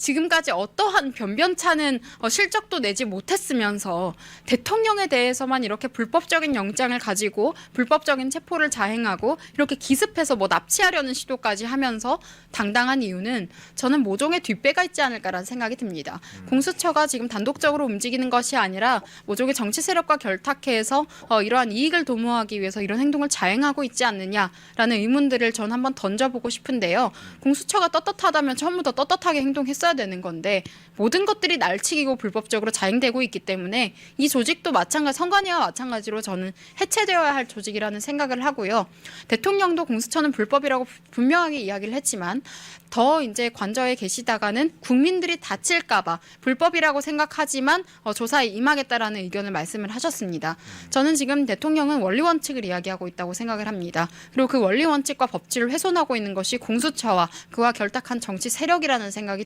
지금까지 어떠한 변변찮은 어, 실적도 내지 못했으면서 대통령에 대해서만 이렇게 불법적인 영장을 가지고 불법적인 체포를 자행하고 이렇게 기습해서 뭐 납치하려는 시도까지 하면서 당당한 이유는 저는 모종의 뒷배가 있지 않을까라는 생각이 듭니다. 공수처가 지금 단독적으로 움직이는 것이 아니라 모종의 정치 세력과 결탁해서 어, 이러한 이익을 도모하기 위해서 이런 행동을 자행하고 있지 않느냐라는 의문들을 전 한번 던져보고 싶은데요. 공수처가 떳떳하다면 처음부터 떳떳하게 행동했어 야 되는 건데 모든 것들이 날치기고 불법적으로 자행되고 있기 때문에 이 조직도 마찬가지 선관위와 마찬가지로 저는 해체되어야 할 조직이라는 생각을 하고요. 대통령도 공수처는 불법이라고 분명하게 이야기를 했지만 더 이제 관저에 계시다가는 국민들이 다칠까봐 불법이라고 생각하지만 어, 조사에 임하겠다라는 의견을 말씀을 하셨습니다. 저는 지금 대통령은 원리 원칙을 이야기하고 있다고 생각을 합니다. 그리고 그 원리 원칙과 법치를 훼손하고 있는 것이 공수처와 그와 결탁한 정치 세력이라는 생각이